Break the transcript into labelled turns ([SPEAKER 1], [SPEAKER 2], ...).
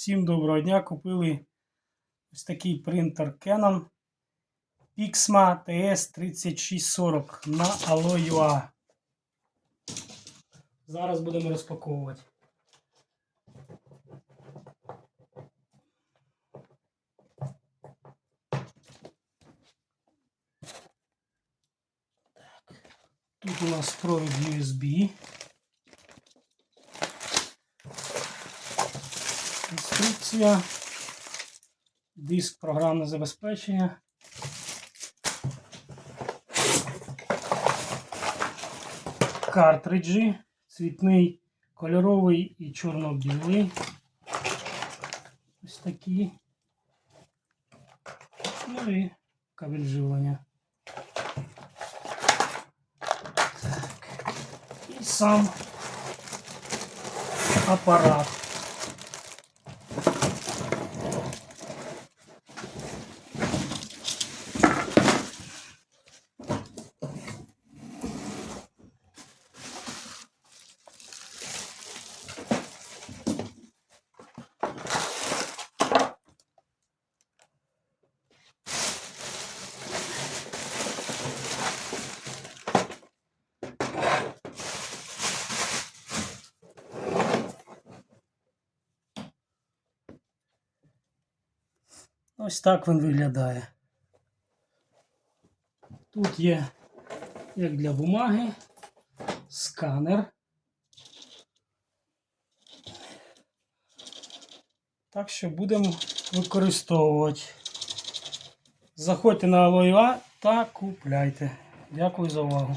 [SPEAKER 1] Всім доброго дня! Купили ось такий принтер Canon Pixma TS3640 на Allo.ua. Зараз будемо розпаковувати. Тут у нас провід USB. Інструкція. Диск програмне забезпечення. Картриджі. Цвітний, кольоровий і чорно-білий. Ось такі. Ну і кабель живлення. І сам апарат. Ось так він виглядає. Тут є, як для бумаги, сканер. Так що будемо використовувати. Заходьте на Alloy.ua та купляйте. Дякую за увагу.